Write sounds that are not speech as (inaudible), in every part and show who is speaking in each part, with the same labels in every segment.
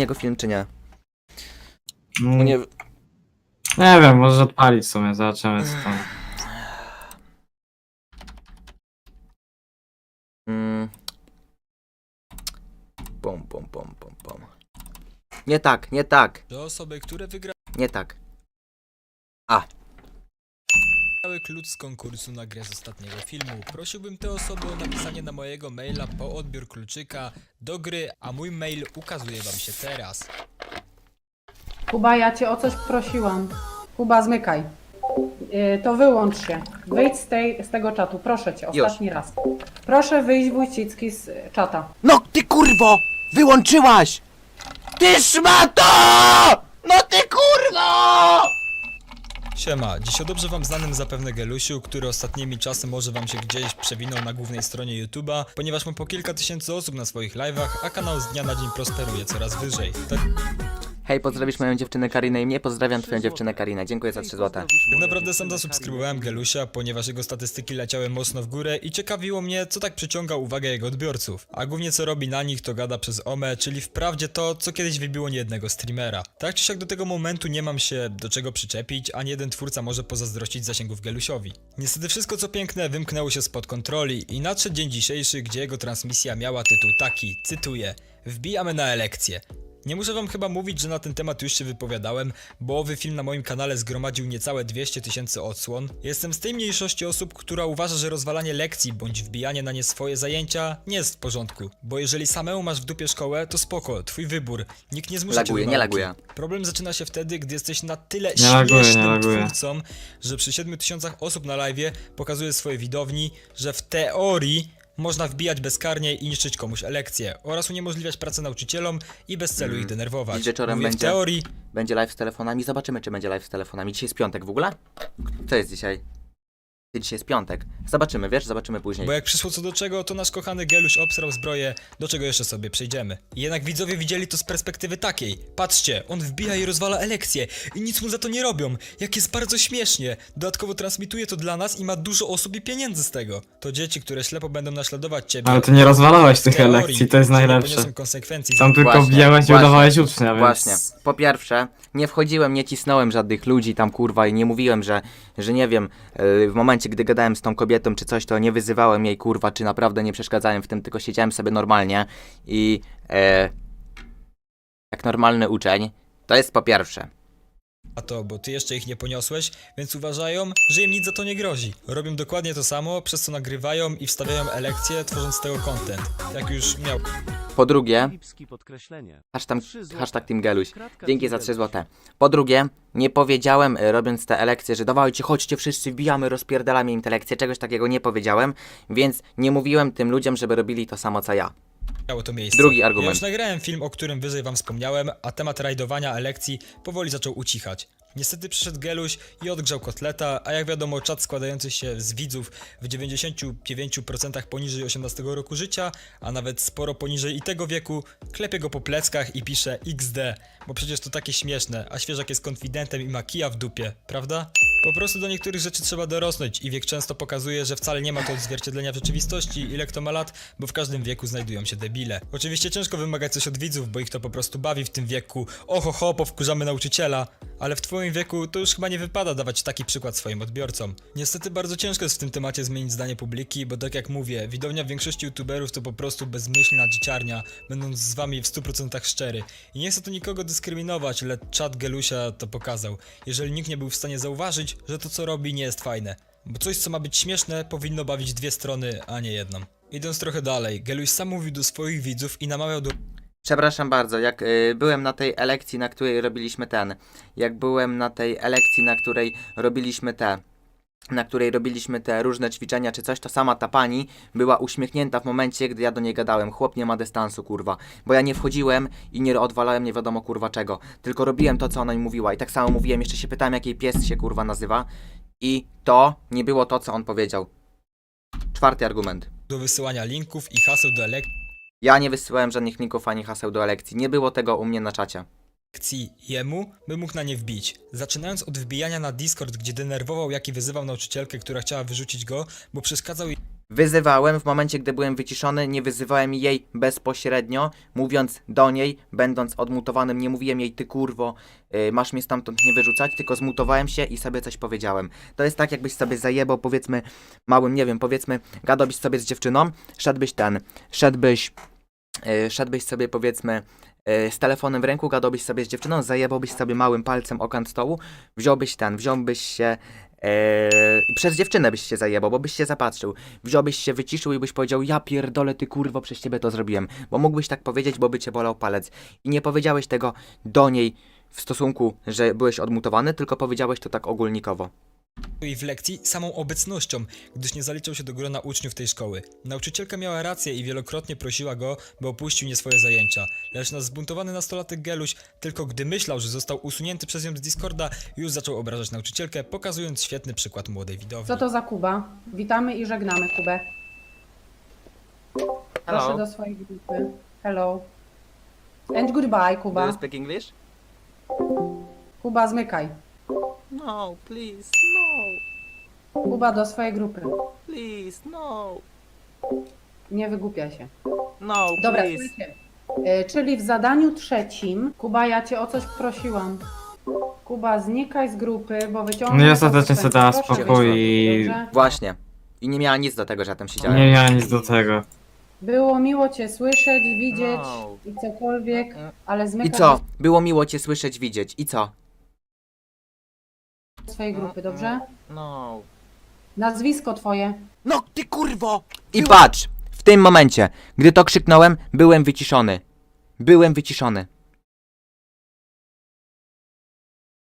Speaker 1: jego film, czy nie?
Speaker 2: Mm,
Speaker 1: nie...
Speaker 2: Nie wiem, może odpalić w sumie, zobaczymy co tam.
Speaker 1: Mm. Pom, pom, pom, pom, pom. Nie tak, nie tak,
Speaker 3: Do osoby, które wygrały
Speaker 1: nie tak.
Speaker 3: Klucz z konkursu na grę z ostatniego filmu, prosiłbym te osoby o napisanie na mojego maila po odbiór kluczyka do gry, a mój mail ukazuje wam się teraz.
Speaker 4: Kuba, ja cię o coś prosiłam. Kuba, zmykaj. Yy, to wyłącz się. Wyjdź z, tej, z tego czatu, proszę cię,
Speaker 1: Już.
Speaker 4: ostatni raz. Proszę wyjść Wójcicki z y, czata.
Speaker 1: No ty kurwo! Wyłączyłaś! Ty szmato! No ty kurwo!
Speaker 3: Siema, dziś o dobrze wam znanym zapewne Gelusiu, który ostatnimi czasy może wam się gdzieś przewinął na głównej stronie YouTube'a, ponieważ ma po kilka tysięcy osób na swoich live'ach, a kanał z dnia na dzień prosperuje coraz wyżej. Tak
Speaker 1: Hej, pozdrowisz moją dziewczynę Karinę i mnie, pozdrawiam twoją dziewczynę Karinę. Dziękuję za 3 złote.
Speaker 3: Tak naprawdę sam zasubskrybowałem Gelusia, ponieważ jego statystyki leciały mocno w górę i ciekawiło mnie, co tak przyciąga uwagę jego odbiorców. A głównie co robi na nich, to gada przez OME, czyli wprawdzie to, co kiedyś wybiło niejednego streamera. Tak czy siak do tego momentu nie mam się do czego przyczepić, ani jeden twórca może pozazdrościć zasięgów Gelusiowi. Niestety wszystko co piękne wymknęło się spod kontroli i nadszedł dzień dzisiejszy, gdzie jego transmisja miała tytuł taki, cytuję, Wbijamy na elekcję. Nie muszę wam chyba mówić, że na ten temat już się wypowiadałem, bo owy film na moim kanale zgromadził niecałe 200 tysięcy odsłon. Jestem z tej mniejszości osób, która uważa, że rozwalanie lekcji bądź wbijanie na nie swoje zajęcia nie jest w porządku. Bo jeżeli samemu masz w dupie szkołę, to spoko, twój wybór. Nikt nie zmusza cię
Speaker 1: Laguje,
Speaker 3: do
Speaker 1: nie
Speaker 3: nauki.
Speaker 1: laguje.
Speaker 3: Problem zaczyna się wtedy, gdy jesteś na tyle
Speaker 2: Nie laguje, nie
Speaker 3: śmiesznym
Speaker 2: laguje.
Speaker 3: twórcą, że przy 7 tysiącach osób na live pokazuje swoje widowni, że w teorii można wbijać bezkarnie i niszczyć komuś elekcje oraz uniemożliwiać pracę nauczycielom i bez celu ich denerwować.
Speaker 1: Dziś wieczorem
Speaker 3: Mówię,
Speaker 1: będzie-
Speaker 3: w teorii
Speaker 1: Będzie live z telefonami, zobaczymy czy będzie live z telefonami. Dzisiaj jest piątek w ogóle? Co jest dzisiaj? Dzisiaj jest piątek. Zobaczymy, wiesz? Zobaczymy później.
Speaker 3: Bo jak przyszło co do czego, to nasz kochany Geluś obsrał zbroję, do czego jeszcze sobie przejdziemy. Jednak widzowie widzieli to z perspektywy takiej. Patrzcie, on wbija i rozwala elekcję i nic mu za to nie robią. Jak jest bardzo śmiesznie. Dodatkowo transmituje to dla nas i ma dużo osób i pieniędzy z tego. To dzieci, które ślepo będą naśladować ciebie.
Speaker 2: Ale ty nie rozwalałeś tych
Speaker 3: teorii,
Speaker 2: lekcji, to jest najlepsze.
Speaker 3: poniosą konsekwencji.
Speaker 2: Tam tylko
Speaker 1: Właśnie,
Speaker 2: wbijałeś i
Speaker 1: właśnie,
Speaker 2: udawałeś ucznia, więc...
Speaker 1: Właśnie. Po pierwsze, nie wchodziłem, nie cisnąłem żadnych ludzi tam kurwa i nie mówiłem, że, że nie wiem, yy, w momencie gdy gadałem z tą kobietą czy coś, to nie wyzywałem jej kurwa, czy naprawdę nie przeszkadzałem w tym, tylko siedziałem sobie normalnie i e, jak normalny uczeń, to jest po pierwsze.
Speaker 3: A to, bo ty jeszcze ich nie poniosłeś, więc uważają, że im nic za to nie grozi. Robią dokładnie to samo, przez co nagrywają i wstawiają elekcje, tworząc z tego content. Jak już miał
Speaker 1: Po drugie,
Speaker 5: Lipski podkreślenie.
Speaker 1: hashtag,
Speaker 5: Trzy złote.
Speaker 1: hashtag Team Geluś.
Speaker 5: Kratka
Speaker 1: Dzięki za 3
Speaker 5: Geluś.
Speaker 1: złote. Po drugie, nie powiedziałem, e, robiąc te elekcje, że dawajcie, chodźcie wszyscy, wbijamy, rozpierdalamy im te lekcje. Czegoś takiego nie powiedziałem, więc nie mówiłem tym ludziom, żeby robili to samo co ja.
Speaker 3: Miało to miejsce.
Speaker 1: Drugi
Speaker 3: Ja
Speaker 1: argument.
Speaker 3: już nagrałem film, o którym wyżej wam wspomniałem, a temat rajdowania elekcji powoli zaczął ucichać. Niestety przyszedł Geluś i odgrzał kotleta, a jak wiadomo czat składający się z widzów w 99% poniżej 18 roku życia, a nawet sporo poniżej i tego wieku, klepie go po pleckach i pisze XD, bo przecież to takie śmieszne, a świeżak jest konfidentem i ma kija w dupie, prawda? Po prostu do niektórych rzeczy trzeba dorosnąć i wiek często pokazuje, że wcale nie ma to odzwierciedlenia w rzeczywistości, ile kto ma lat, bo w każdym wieku znajdują się debile. Oczywiście ciężko wymagać coś od widzów, bo ich to po prostu bawi w tym wieku. Oho, ho, powkurzamy nauczyciela, ale w twoim wieku to już chyba nie wypada dawać taki przykład swoim odbiorcom. Niestety bardzo ciężko jest w tym temacie zmienić zdanie publiki, bo tak jak mówię, widownia większości youtuberów to po prostu bezmyślna dzieciarnia, będąc z wami w 100% szczery. I nie chcę tu nikogo dyskryminować, ale czat Gelusia to pokazał. Jeżeli nikt nie był w stanie zauważyć, że to co robi nie jest fajne. Bo coś co ma być śmieszne powinno bawić dwie strony, a nie jedną. Idąc trochę dalej, Geluś sam mówił do swoich widzów i namawiał do
Speaker 1: Przepraszam bardzo, jak y, byłem na tej elekcji, na której robiliśmy ten, jak byłem na tej elekcji, na której robiliśmy te, na której robiliśmy te różne ćwiczenia czy coś, to sama ta pani była uśmiechnięta w momencie, gdy ja do niej gadałem. Chłop nie ma dystansu, kurwa. Bo ja nie wchodziłem i nie odwalałem nie wiadomo kurwa czego. Tylko robiłem to, co ona mi mówiła. I tak samo mówiłem, jeszcze się pytałem, jak jej pies się kurwa nazywa. I to nie było to, co on powiedział. Czwarty argument.
Speaker 3: do wysyłania linków i haseł do elekcji.
Speaker 1: Ja nie wysyłałem żadnych linków ani haseł do elekcji. Nie było tego u mnie na czacie.
Speaker 3: lekcji jemu, by mógł na nie wbić. Zaczynając od wbijania na Discord, gdzie denerwował jak i wyzywał nauczycielkę, która chciała wyrzucić go, bo przeszkadzał jej
Speaker 1: Wyzywałem w momencie, gdy byłem wyciszony, nie wyzywałem jej bezpośrednio, mówiąc do niej, będąc odmutowanym, nie mówiłem jej ty kurwo, y, masz mnie stamtąd nie wyrzucać, tylko zmutowałem się i sobie coś powiedziałem. To jest tak, jakbyś sobie zajebał, powiedzmy, małym, nie wiem, powiedzmy, gadałbyś sobie z dziewczyną, szedłbyś ten, szedłbyś, szedłbyś sobie, powiedzmy, y, z telefonem w ręku, gadałbyś sobie z dziewczyną, zajebałbyś sobie małym palcem o kant stołu, wziąłbyś ten, wziąłbyś się Eee, przez dziewczynę byś się zajebał, bo byś się zapatrzył. Wziąłbyś się, wyciszył i byś powiedział, ja pierdolę, ty kurwo, przez ciebie to zrobiłem. Bo mógłbyś tak powiedzieć, bo by cię bolał palec. I nie powiedziałeś tego do niej w stosunku, że byłeś odmutowany, tylko powiedziałeś to tak ogólnikowo.
Speaker 3: I w lekcji samą obecnością, gdyż nie zaliczał się do grona uczniów tej szkoły. Nauczycielka miała rację i wielokrotnie prosiła go, by opuścił nie swoje zajęcia. Lecz nasz zbuntowany nastolatek Geluś, tylko gdy myślał, że został usunięty przez nią z Discorda, już zaczął obrażać nauczycielkę, pokazując świetny przykład młodej widowni.
Speaker 4: Co to za Kuba? Witamy i żegnamy Kubę. Proszę do swojej grupy. Hello. And goodbye, Kuba.
Speaker 1: speak English?
Speaker 4: Kuba, zmykaj.
Speaker 1: No, please, no,
Speaker 4: Kuba, do swojej grupy.
Speaker 1: please, no,
Speaker 4: Nie wygłupia się.
Speaker 1: no,
Speaker 4: Dobra, słuchajcie. E, czyli w zadaniu trzecim, Kuba, ja cię o coś prosiłam. Kuba, znikaj z grupy, bo wyciągnę...
Speaker 2: No i ostatecznie sobie dała spokój i-?
Speaker 1: Właśnie. I nie miała nic do tego, że ja tam siedziałem.
Speaker 2: Nie miała nic do tego.
Speaker 4: Było miło cię słyszeć, widzieć
Speaker 1: No.
Speaker 4: i cokolwiek, ale
Speaker 1: I co? Było miło cię słyszeć, widzieć. I co?
Speaker 4: Do swojej grupy, dobrze?
Speaker 1: No.
Speaker 4: Nazwisko twoje.
Speaker 1: No ty kurwo! I patrz! W tym momencie, gdy to krzyknąłem, byłem wyciszony. Byłem wyciszony.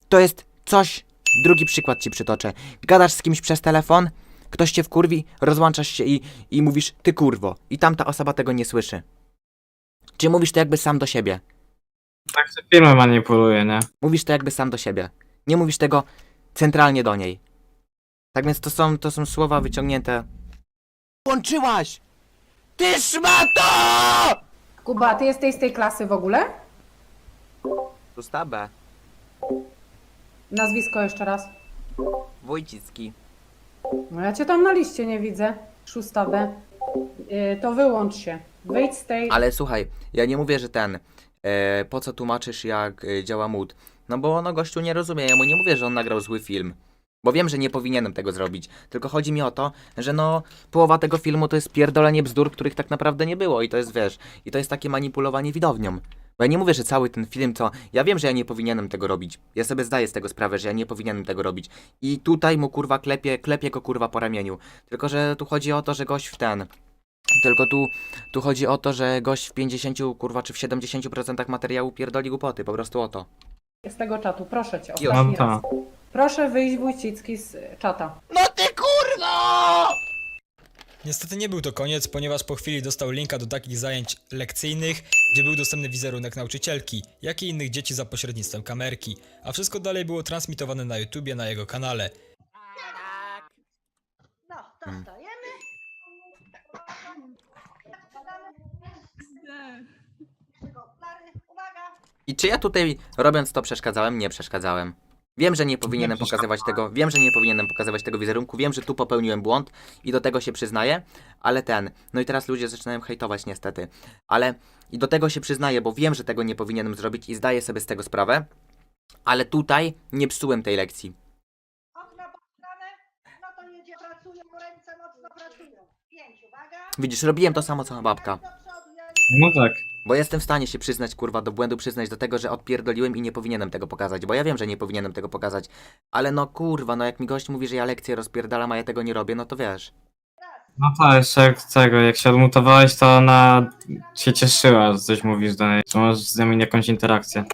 Speaker 1: To jest coś. Drugi przykład ci przytoczę. Gadasz z kimś przez telefon, ktoś cię wkurwi, rozłączasz się i, i mówisz ty kurwo. I tamta osoba tego nie słyszy. Czy mówisz to jakby sam do siebie?
Speaker 2: Tak się firmy manipuluje, nie?
Speaker 1: Mówisz to jakby sam do siebie. Nie mówisz tego centralnie do niej. Tak więc to są, to są słowa wyciągnięte. Łączyłaś! Ty szmato!
Speaker 4: Kuba, ty jesteś z tej klasy w ogóle?
Speaker 1: B.
Speaker 4: Nazwisko jeszcze raz.
Speaker 1: Wójcicki.
Speaker 4: No ja cię tam na liście nie widzę. Szósta B. Yy, to wyłącz się. Wyjdź z tej...
Speaker 1: Ale słuchaj, ja nie mówię, że ten. E, po co tłumaczysz, jak e, działa mód? No bo no gościu nie rozumie, ja mu nie mówię, że on nagrał zły film. Bo wiem, że nie powinienem tego zrobić. Tylko chodzi mi o to, że no połowa tego filmu to jest pierdolenie bzdur, których tak naprawdę nie było. I to jest, wiesz, i to jest takie manipulowanie widownią. Bo ja nie mówię, że cały ten film to. Ja wiem, że ja nie powinienem tego robić. Ja sobie zdaję z tego sprawę, że ja nie powinienem tego robić. I tutaj mu kurwa klepie, klepie go kurwa po ramieniu. Tylko, że tu chodzi o to, że gość w ten. Tylko tu, tu chodzi o to, że gość w 50 kurwa czy w 70% materiału pierdoli głupoty. Po prostu o to.
Speaker 4: Z tego czatu, proszę cię, ostatni
Speaker 2: No
Speaker 4: raz.
Speaker 2: to.
Speaker 4: Proszę wyjść Wójcicki z y, czata.
Speaker 1: No ty kurwa!
Speaker 3: Niestety nie był to koniec, ponieważ po chwili dostał linka do takich zajęć lekcyjnych, gdzie był dostępny wizerunek nauczycielki, jak i innych dzieci za pośrednictwem kamerki, a wszystko dalej było transmitowane na YouTubie na jego kanale.
Speaker 5: No, to
Speaker 1: Mm. I czy ja tutaj robiąc to przeszkadzałem? Nie przeszkadzałem. Wiem, że nie powinienem pokazywać tego, wiem, że nie powinienem pokazywać tego wizerunku, wiem, że tu popełniłem błąd i do tego się przyznaję, ale ten, no i teraz ludzie zaczynają hejtować niestety, ale i do tego się przyznaję, bo wiem, że tego nie powinienem zrobić i zdaję sobie z tego sprawę, ale tutaj nie psułem tej lekcji.
Speaker 5: Okna potrzebne, no to jedzie, pracują, ręce mocno pracują. Pięć, uwaga!
Speaker 1: Widzisz, robiłem to samo co babka.
Speaker 2: No tak.
Speaker 1: Bo jestem w stanie się przyznać, kurwa, do błędu, przyznać do tego, że odpierdoliłem i nie powinienem tego pokazać, bo ja wiem, że nie powinienem tego pokazać, ale no kurwa, no jak mi gość mówi, że ja lekcję rozpierdalam, a ja tego nie robię, no to wiesz.
Speaker 2: No to jeszcze jak tego, jak się odmutowałeś, to ona się cieszyła, że coś mówisz do niej. Że możesz z jakąś interakcję.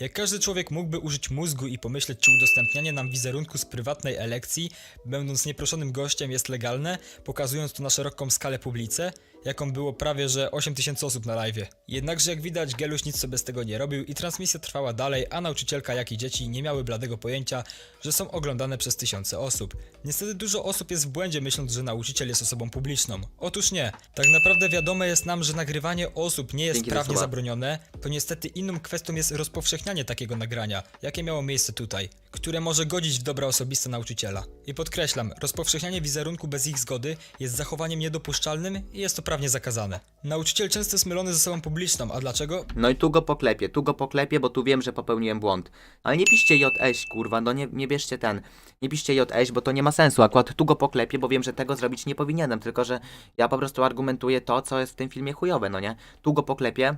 Speaker 3: Jak każdy człowiek mógłby użyć mózgu i pomyśleć, czy udostępnianie nam wizerunku z prywatnej elekcji, będąc nieproszonym gościem, jest legalne, pokazując to na szeroką skalę publicę, jaką było prawie że 8000 osób na live. Jednakże jak widać, Geluś nic sobie z tego nie robił i transmisja trwała dalej, a nauczycielka jak i dzieci nie miały bladego pojęcia, że są oglądane przez tysiące osób. Niestety dużo osób jest w błędzie myśląc, że nauczyciel jest osobą publiczną. Otóż nie. Tak naprawdę wiadome jest nam, że nagrywanie osób nie jest
Speaker 1: Dzięki
Speaker 3: prawnie zabronione, to niestety inną kwestią jest rozpowszechnianie takiego nagrania, jakie miało miejsce tutaj, które może godzić w dobra osobiste nauczyciela. I podkreślam, rozpowszechnianie wizerunku bez ich zgody jest zachowaniem niedopuszczalnym i jest to prawnie zakazane. Nauczyciel często jest mylony ze sobą publiczną, a dlaczego?
Speaker 1: No i tu go poklepię, tu go poklepię, bo tu wiem, że popełniłem błąd. Ale nie piszcie JS, kurwa, no nie, nie bierzcie ten. Nie piszcie JS, bo to nie ma sensu. Akurat tu go poklepię, bo wiem, że tego zrobić nie powinienem, tylko że ja po prostu argumentuję to, co jest w tym filmie chujowe, no nie? Tu go poklepię,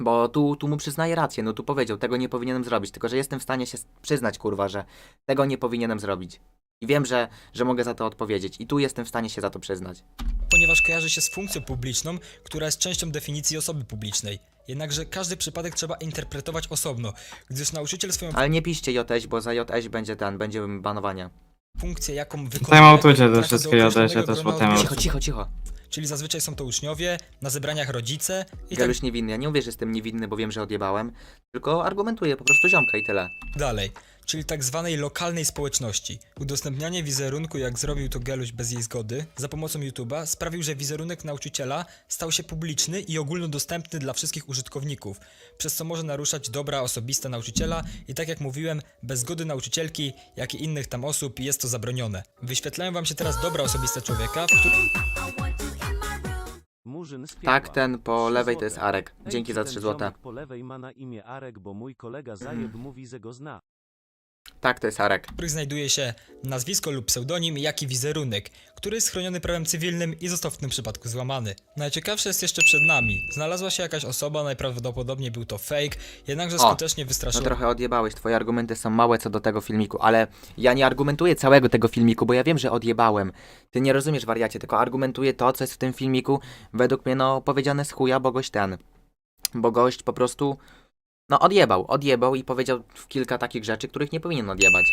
Speaker 1: bo tu, tu mu przyznaję rację, no tu powiedział, tego nie powinienem zrobić, tylko że jestem w stanie się przyznać, kurwa, że tego nie powinienem zrobić. I wiem, że, że mogę za to odpowiedzieć. I tu jestem w stanie się za to przyznać.
Speaker 3: ponieważ kojarzy się z funkcją publiczną, która jest częścią definicji osoby publicznej. Jednakże każdy przypadek trzeba interpretować osobno, gdyż nauczyciel swoją
Speaker 1: Ale nie piszcie JS, bo za JS będzie ten, będzie banowanie.
Speaker 3: funkcję, jaką wykonuje,
Speaker 2: Timeoutujcie
Speaker 3: do
Speaker 2: wszystkie JS-y
Speaker 3: określonego
Speaker 2: też
Speaker 3: grona
Speaker 2: potem.
Speaker 3: odbiorców.
Speaker 1: Cicho, cicho, cicho.
Speaker 3: Czyli zazwyczaj są to uczniowie, na zebraniach rodzice i tak
Speaker 1: Galuś niewinny. Ja nie mówię, że jestem niewinny, bo wiem, że odjebałem, tylko argumentuję po prostu ziomka i tyle.
Speaker 3: dalej. Czyli tak zwanej lokalnej społeczności. Udostępnianie wizerunku, jak zrobił to Geluś bez jej zgody, za pomocą YouTube'a sprawił, że wizerunek nauczyciela stał się publiczny i ogólnodostępny dla wszystkich użytkowników, przez co może naruszać dobra osobiste nauczyciela i tak jak mówiłem, bez zgody nauczycielki, jak i innych tam osób jest to zabronione. Wyświetlają wam się teraz dobra osobiste człowieka, w którym.
Speaker 1: Tak, ten po lewej to jest. Arek. Dzięki za
Speaker 6: ten
Speaker 1: 3 złote.
Speaker 6: po lewej ma na imię Arek, bo mój kolega Zajeb (clears throat) mówi, że go zna.
Speaker 1: Tak, to jest Arek.
Speaker 3: których znajduje się nazwisko lub pseudonim, jak i wizerunek, który jest chroniony prawem cywilnym i został w tym przypadku złamany. Najciekawsze jest jeszcze przed nami. Znalazła się jakaś osoba, najprawdopodobniej był to fake, jednakże skutecznie
Speaker 1: No
Speaker 3: wystraszyła
Speaker 1: trochę odjebałeś, twoje argumenty są małe co do tego filmiku, ale ja nie argumentuję całego tego filmiku, bo ja wiem, że odjebałem. Ty nie rozumiesz, wariacie, tylko argumentuję to, co jest w tym filmiku, według mnie, no, powiedziane z chuja, bo gość ten. Bo gość po prostu, no, odjebał, odjebał i powiedział kilka takich rzeczy, których nie powinien odjebać.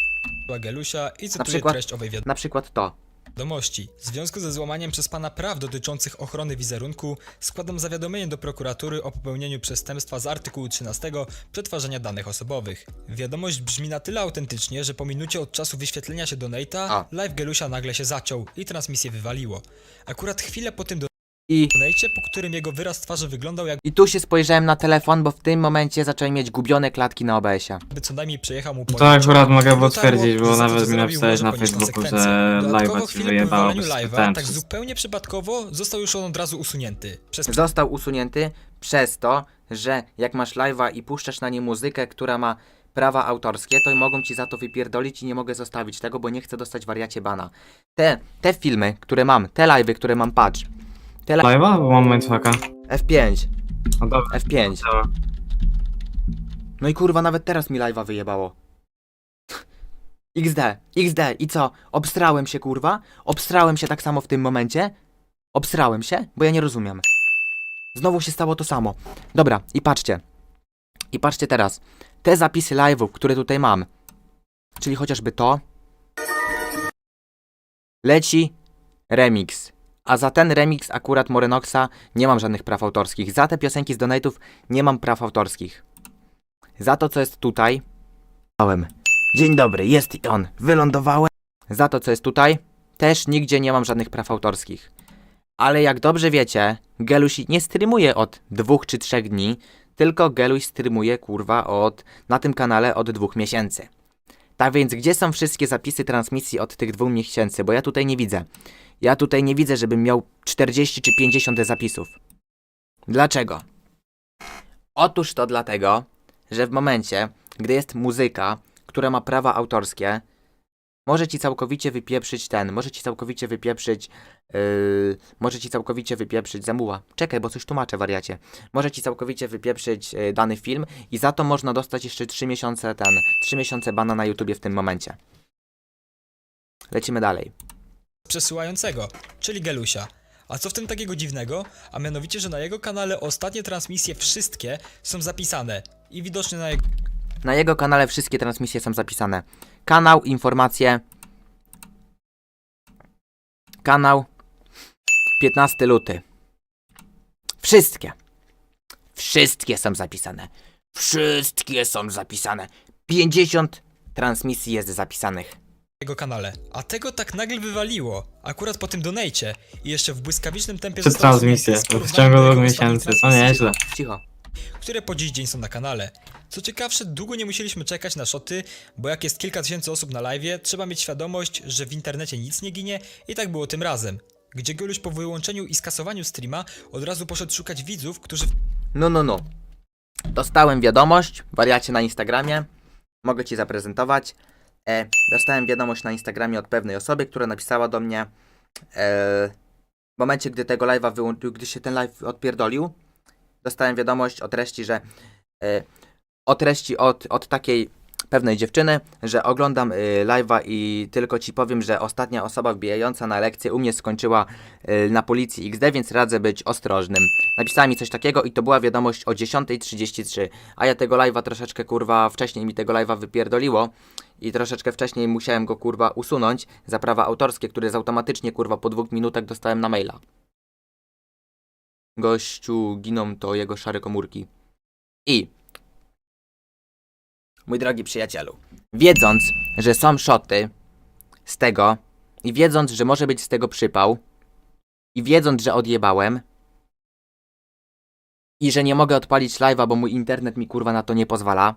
Speaker 3: Gelusia i cytuję
Speaker 1: przykład-
Speaker 3: treść owej
Speaker 1: Na przykład to.
Speaker 3: wiadomości. W związku ze złamaniem przez pana praw dotyczących ochrony wizerunku składam zawiadomienie do prokuratury o popełnieniu przestępstwa z artykułu 13 przetwarzania danych osobowych. Wiadomość brzmi na tyle autentycznie, że po minucie od czasu wyświetlenia się donate'a,
Speaker 1: A.
Speaker 3: live Gelusia nagle się zaciął i transmisję wywaliło. Akurat chwilę po tym
Speaker 1: I,
Speaker 3: po którym jego wyraz twarzy wyglądał jakby
Speaker 1: I tu się spojrzałem na telefon, bo w tym momencie zacząłem mieć gubione klatki na OBS-ie.
Speaker 3: co najmniej przejechał mu po
Speaker 2: To akurat mogę potwierdzić, bo nawet mi napisałeś na Facebooku, że live'a ci wyjebało bez
Speaker 3: live'a, tak zupełnie przypadkowo, został już on od razu usunięty. Przez
Speaker 1: Został usunięty przez to, że jak masz live'a i puszczasz na nie muzykę, która ma prawa autorskie, to mogą ci za to wypierdolić i nie mogę zostawić tego, bo nie chcę dostać wariacie bana. Te, te filmy, które mam, te live'y, które mam, patrz. Te li-
Speaker 2: Live'a? Bo mam mindfucka.
Speaker 1: F5,
Speaker 2: No dobra,
Speaker 1: F5.
Speaker 2: działa.
Speaker 1: No i kurwa, nawet teraz mi live'a wyjebało. XD, XD, i co? Obstrałem się, kurwa? Obstrałem się tak samo w tym momencie? Obstrałem się? Bo ja nie rozumiem. Znowu się stało to samo. Dobra, i patrzcie. I patrzcie teraz. Te zapisy live'ów, które tutaj mam, czyli chociażby to, leci remix. A za ten remix akurat Morenoxa nie mam żadnych praw autorskich. Za te piosenki z donate'ów nie mam praw autorskich. Za to, co jest tutaj. Dzień dobry, jest i on. Wylądowałem. Za to, co jest tutaj, też nigdzie nie mam żadnych praw autorskich. Ale jak dobrze wiecie, Geluś nie streamuje od dwóch czy trzech dni, tylko Geluś streamuje kurwa od na tym kanale od dwóch miesięcy. Tak więc, gdzie są wszystkie zapisy transmisji od tych dwóch miesięcy? Bo ja tutaj nie widzę. Ja tutaj nie widzę, żebym miał 40 czy 50 zapisów. Dlaczego? Otóż to dlatego, że w momencie, gdy jest muzyka, która ma prawa autorskie, może ci całkowicie wypieprzyć ten, może ci całkowicie wypieprzyć, yy, może ci całkowicie wypieprzyć zamuła. Czekaj, bo coś tłumaczę, wariacie. Może ci całkowicie wypieprzyć yy, dany film i za to można dostać jeszcze 3 miesiące ten, 3 miesiące bana na YouTubie w tym momencie. Lecimy dalej.
Speaker 3: Przesyłającego, czyli Gelusia. A co w tym takiego dziwnego? A mianowicie, że na jego kanale ostatnie transmisje wszystkie są zapisane i widoczne na jego
Speaker 1: Na jego kanale wszystkie transmisje są zapisane. Kanał, informacje. Kanał 15 luty. Wszystkie. Wszystkie są zapisane. Wszystkie są zapisane. 50 transmisji jest zapisanych.
Speaker 3: Jego kanale. A tego tak nagle wywaliło, akurat po tym donejcie i jeszcze w błyskawicznym tempie
Speaker 2: Trzy
Speaker 3: został
Speaker 2: transmisje
Speaker 3: usunięty z
Speaker 2: w ciągu dwóch
Speaker 3: jego
Speaker 2: miesięcy, to
Speaker 3: transmisji.
Speaker 2: nieźle.
Speaker 1: Cicho.
Speaker 3: które po dziś dzień są na kanale. Co ciekawsze, długo nie musieliśmy czekać na szoty, bo jak jest kilka tysięcy osób na live, trzeba mieć świadomość, że w internecie nic nie ginie i tak było tym razem. Gdzie Goluś po wyłączeniu i skasowaniu streama od razu poszedł szukać widzów, którzy
Speaker 1: No, no, no. Dostałem wiadomość, wariacie na Instagramie. Mogę ci zaprezentować. E, dostałem wiadomość na Instagramie od pewnej osoby, która napisała do mnie. E, w momencie, gdy tego live'a wyłączył, gdy się ten live odpierdolił, dostałem wiadomość o treści, że. E, o treści od, od takiej pewnej dziewczyny, że oglądam y, live'a i tylko ci powiem, że ostatnia osoba wbijająca na lekcję u mnie skończyła y, na policji XD, więc radzę być ostrożnym. Napisała mi coś takiego i to była wiadomość o 10.33, a ja tego live'a troszeczkę kurwa wcześniej mi tego live'a wypierdoliło i troszeczkę wcześniej musiałem go kurwa usunąć za prawa autorskie, które z automatycznie kurwa po dwóch minutach dostałem na maila. Gościu giną to jego szare komórki. I mój drogi przyjacielu, wiedząc, że są szoty z tego i wiedząc, że może być z tego przypał i wiedząc, że odjebałem i że nie mogę odpalić live'a, bo mój internet mi kurwa na to nie pozwala,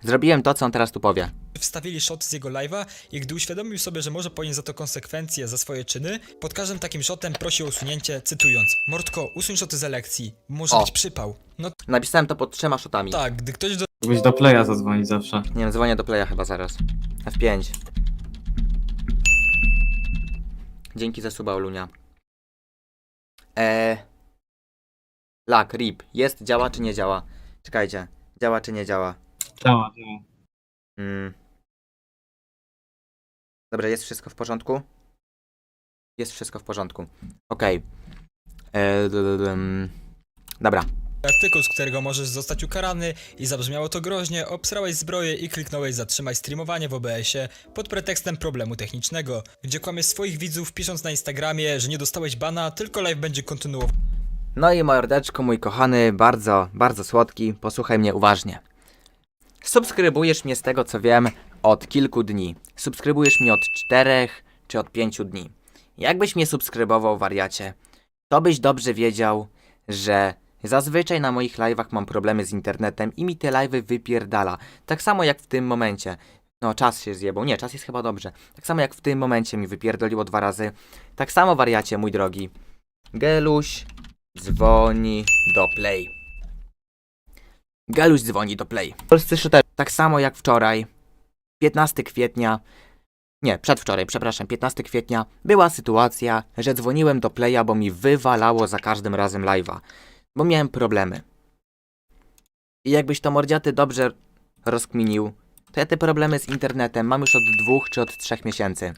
Speaker 1: zrobiłem to, co on teraz tu powie.
Speaker 3: wstawili shot z jego live'a i gdy uświadomił sobie, że może ponieść za to konsekwencje za swoje czyny, pod każdym takim shotem prosi o usunięcie, cytując Mordko, usuń shoty z elekcji, może
Speaker 1: O.
Speaker 3: być przypał. No
Speaker 1: Napisałem to pod trzema shotami.
Speaker 3: tak, gdy ktoś do
Speaker 2: Mógłbyś do playa zadzwonić zawsze.
Speaker 1: Nie wiem, dzwonię do playa chyba zaraz. F5. Dzięki za suba, Olunia. Eee. Lak, RIP. Jest, działa czy nie działa? Czekajcie. Działa czy nie działa?
Speaker 2: Działa, działa.
Speaker 1: Mm. Dobra, jest wszystko w porządku? Jest wszystko w porządku. Okej. Eee, d- mm. Dobra.
Speaker 3: Artykuł, z którego możesz zostać ukarany i zabrzmiało to groźnie, obsrałeś zbroję i kliknąłeś zatrzymaj streamowanie w OBS-ie pod pretekstem problemu technicznego, gdzie kłamiesz swoich widzów pisząc na Instagramie, że nie dostałeś bana, tylko live będzie kontynuowany.
Speaker 1: No i mordeczko, mój kochany, bardzo, bardzo słodki, posłuchaj mnie uważnie. Subskrybujesz mnie z tego co wiem od kilku dni. Subskrybujesz mnie od czterech czy od pięciu dni. Jakbyś mnie subskrybował, wariacie, to byś dobrze wiedział, że zazwyczaj na moich live'ach mam problemy z internetem i mi te live'y wypierdala. Tak samo jak w tym momencie. No, czas się zjebał. Nie, czas jest chyba dobrze. Tak samo jak w tym momencie mi wypierdoliło dwa razy. Tak samo, wariacie, mój drogi. Geluś dzwoni do Play. Galuś dzwoni do Play. Polscy shooter. Tak samo jak wczoraj, 15 kwietnia, nie, przedwczoraj, przepraszam, 15 kwietnia, była sytuacja, że dzwoniłem do Playa, bo mi wywalało za każdym razem live'a, bo miałem problemy. I jakbyś to mordziaty dobrze rozkminił, to ja te problemy z internetem mam już od dwóch czy od trzech miesięcy.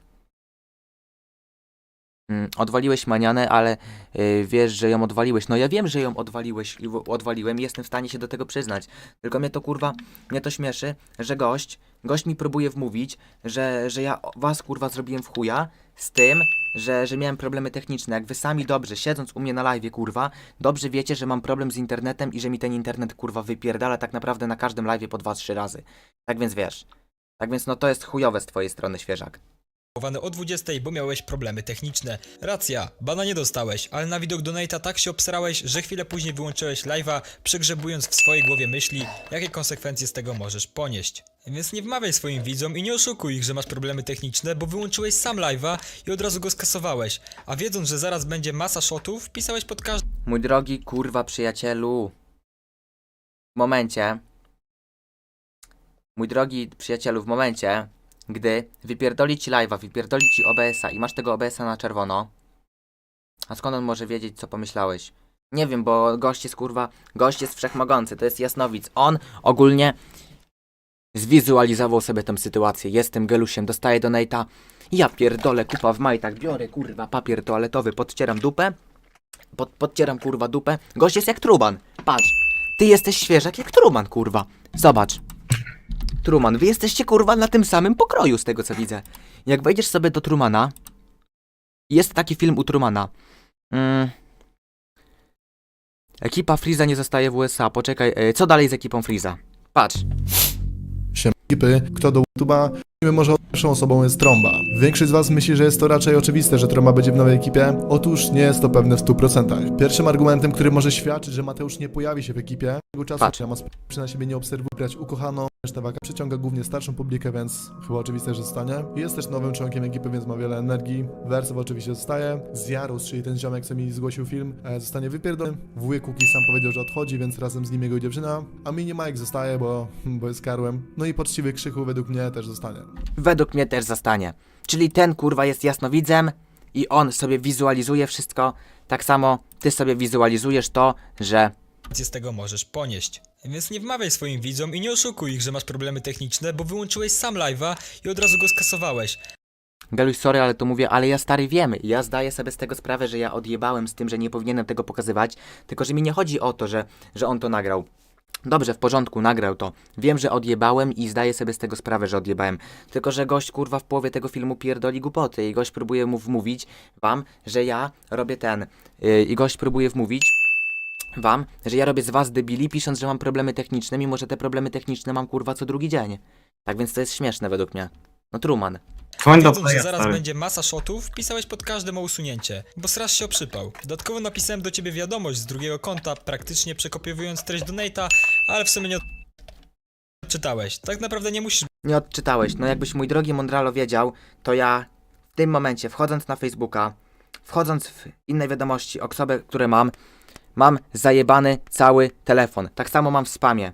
Speaker 1: Mm, odwaliłeś manianę, ale Yy, wiesz, że ją odwaliłeś. No ja wiem, że ją odwaliłeś odwaliłem jestem w stanie się do tego przyznać. Tylko mnie to kurwa, mnie to śmieszy, że gość, gość mi próbuje wmówić, że, że ja was kurwa zrobiłem w chuja z tym, że, że miałem problemy techniczne. Jak wy sami dobrze, siedząc u mnie na live, kurwa, dobrze wiecie, że mam problem z internetem i że mi ten internet kurwa wypierdala tak naprawdę na każdym live po 2-3 razy. Tak więc wiesz. Tak więc no to jest chujowe z twojej strony, świeżak.
Speaker 3: O 20, bo miałeś problemy techniczne. Racja, bana nie dostałeś, ale na widok Donata tak się obsrałeś, że chwilę później wyłączyłeś live'a, przegrzebując w swojej głowie myśli, jakie konsekwencje z tego możesz ponieść. Więc nie wmawiaj swoim widzom i nie oszukuj ich, że masz problemy techniczne, bo wyłączyłeś sam live'a i od razu go skasowałeś, a wiedząc, że zaraz będzie masa shotów, pisałeś pod każdym
Speaker 1: Mój drogi kurwa przyjacielu. W momencie. Mój drogi przyjacielu, w momencie, gdy wypierdoli ci live'a, wypierdoli ci OBS-a i masz tego OBS-a na czerwono. A skąd on może wiedzieć, co pomyślałeś? Nie wiem, bo gość jest kurwa, gość jest wszechmogący, to jest jasnowic. On ogólnie zwizualizował sobie tę sytuację. Jestem gelusiem, dostaję donate'a. Ja pierdolę, kupa w majtach, biorę kurwa papier toaletowy, podcieram dupę. Pod, podcieram kurwa dupę. Gość jest jak Truman. Patrz. Ty jesteś świeżak jak Truman, kurwa. Zobacz. Truman, wy jesteście kurwa na tym samym pokroju z tego co widzę. Jak wejdziesz sobie do Trumana. Jest taki film u Trumana. Mm. Ekipa Freeza nie zostaje w USA. Poczekaj, e, co dalej z ekipą Freeza? Patrz.
Speaker 7: ekipy, kto do YouTube'a, Wiemy może pierwszą osobą jest Tromba. Większość z was myśli, że jest to raczej oczywiste, że Tromba będzie w nowej ekipie. Otóż nie jest to pewne w 100%. Pierwszym argumentem, który może świadczyć, że Mateusz nie pojawi się w ekipie, tego czasu
Speaker 1: Patrz.
Speaker 7: Przy na siebie nie obserwuje grać ukochaną, reszta waka przyciąga głównie starszą publikę, więc chyba oczywiste, że zostanie. Jest też nowym członkiem ekipy, więc ma wiele energii. Wersow oczywiście zostaje. Zjarus, czyli ten ziomek, co mi zgłosił film, e, zostanie wypierdolony. Wujek Kuki sam powiedział, że odchodzi, więc razem z nim jego dziewczyna. A mini Mike zostaje, bo, bo jest karłem. No i poczciwy Krzychu według mnie też zostanie.
Speaker 1: Według mnie też zostanie. Czyli ten kurwa jest jasnowidzem i on sobie wizualizuje wszystko. Tak samo ty sobie wizualizujesz to, że
Speaker 3: z tego możesz ponieść. Więc nie wmawiaj swoim widzom i nie oszukuj ich, że masz problemy techniczne, bo wyłączyłeś sam live'a i od razu go skasowałeś.
Speaker 1: Galuś, sorry, ale to mówię, ale ja stary wiem. Ja zdaję sobie z tego sprawę, że ja odjebałem z tym, że nie powinienem tego pokazywać. Tylko, że mi nie chodzi o to, że, że on to nagrał. Dobrze, w porządku, nagrał to. Wiem, że odjebałem i zdaję sobie z tego sprawę, że odjebałem. Tylko, że gość kurwa w połowie tego filmu pierdoli głupoty i gość próbuje mu wmówić wam, że ja robię ten. Yy, I gość próbuje wmówić wam, że ja robię z was debili, pisząc, że mam problemy techniczne, mimo że te problemy techniczne mam kurwa co drugi dzień. Tak więc to jest śmieszne według mnie. No Truman.
Speaker 2: Dzwoń do
Speaker 3: Wiedząc, że
Speaker 2: playa,
Speaker 3: zaraz
Speaker 2: stary.
Speaker 3: będzie masa shotów, pisałeś pod każdym o usunięcie, bo strasz się o przypał. Dodatkowo napisałem do ciebie wiadomość z drugiego konta, praktycznie przekopiowując treść Donate'a, ale w sumie nie czytałeś. Tak naprawdę nie musisz
Speaker 1: Nie odczytałeś. No jakbyś mój drogi Mondralo wiedział, to ja w tym momencie, wchodząc na Facebooka, wchodząc w inne wiadomości, osoby, które mam, mam zajebany cały telefon. Tak samo mam w spamie.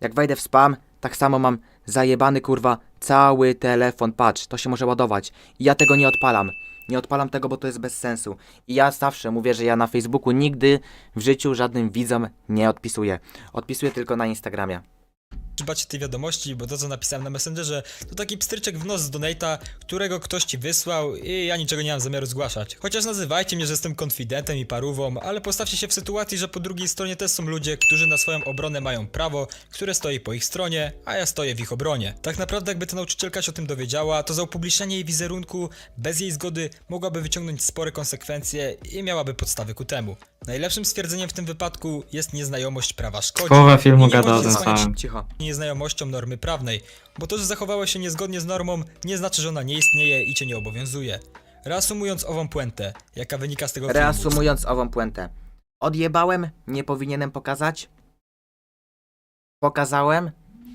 Speaker 1: Jak wejdę w spam, tak samo mam zajebany kurwa cały telefon. Patrz, to się może ładować. I ja tego nie odpalam. Nie odpalam tego, bo to jest bez sensu. I ja zawsze mówię, że ja na Facebooku nigdy w życiu żadnym widzom nie odpisuję. Odpisuję tylko na Instagramie.
Speaker 3: Bać tej wiadomości, bo to co napisałem na Messengerze to taki pstryczek w nos z Donate'a, którego ktoś ci wysłał i ja niczego nie mam zamiaru zgłaszać. Chociaż nazywajcie mnie, że jestem konfidentem i parówą, ale postawcie się w sytuacji, że po drugiej stronie też są ludzie, którzy na swoją obronę mają prawo, które stoi po ich stronie, a ja stoję w ich obronie. Tak naprawdę jakby ta nauczycielka się o tym dowiedziała, to za upublicznianie jej wizerunku bez jej zgody mogłaby wyciągnąć spore konsekwencje i miałaby podstawy ku temu. Najlepszym stwierdzeniem w tym wypadku jest nieznajomość prawa szkodzi.
Speaker 2: Połowa filmu
Speaker 3: nie
Speaker 2: gada o tym samym.
Speaker 1: Cicho.
Speaker 3: Nieznajomością normy prawnej, bo to, że zachowała się niezgodnie z normą, nie znaczy, że ona nie istnieje i cię nie obowiązuje. Reasumując ową puentę, jaka wynika z tego filmu.
Speaker 1: Reasumując ową puentę. Odjebałem, nie powinienem pokazać. Pokazałem.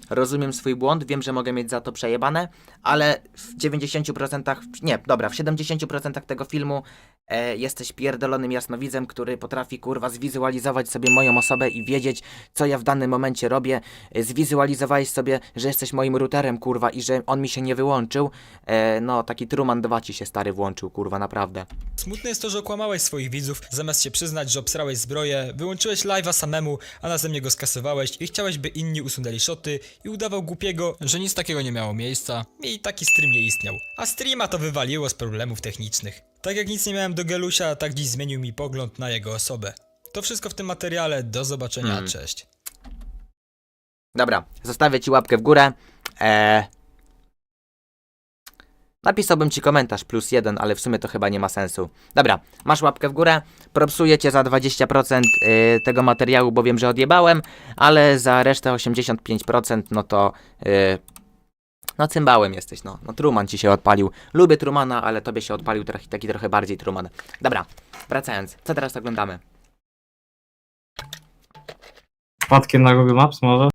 Speaker 1: Rozumiem swój błąd, wiem, że mogę mieć za to przejebane, ale w 90%, nie, dobra, w 70% tego filmu e, jesteś pierdolonym jasnowidzem, który potrafi kurwa zwizualizować sobie moją osobę i wiedzieć, co ja w danym momencie robię. E, zwizualizowałeś sobie, że jesteś moim routerem, kurwa, i że on mi się nie wyłączył. E, no, taki Truman 2 ci się stary włączył, kurwa, naprawdę.
Speaker 3: Smutne jest to, że okłamałeś swoich widzów, zamiast się przyznać, że obsrałeś zbroję, wyłączyłeś live'a samemu, a następnie go skasowałeś i chciałeś, by inni usunęli shoty i udawał głupiego, że nic takiego nie miało miejsca i taki stream nie istniał. A streama to wywaliło z problemów technicznych. Tak jak nic nie miałem do Gelusia, tak dziś zmienił mi pogląd na jego osobę. To wszystko w tym materiale, do zobaczenia,
Speaker 1: Hmm.
Speaker 3: cześć.
Speaker 1: Dobra, zostawię ci łapkę w górę. Eee... Napisałbym ci komentarz plus jeden, ale w sumie to chyba nie ma sensu. Dobra, masz łapkę w górę. Propsuję cię za 20% yy, tego materiału, bo wiem, że odjebałem, ale za resztę 85% no to. Yy... No cymbałem jesteś, no. No Truman ci się odpalił. Lubię Trumana, ale tobie się odpalił trochę, taki trochę bardziej Truman. Dobra, wracając. Co teraz oglądamy?
Speaker 2: Wpadkiem na Google Maps może?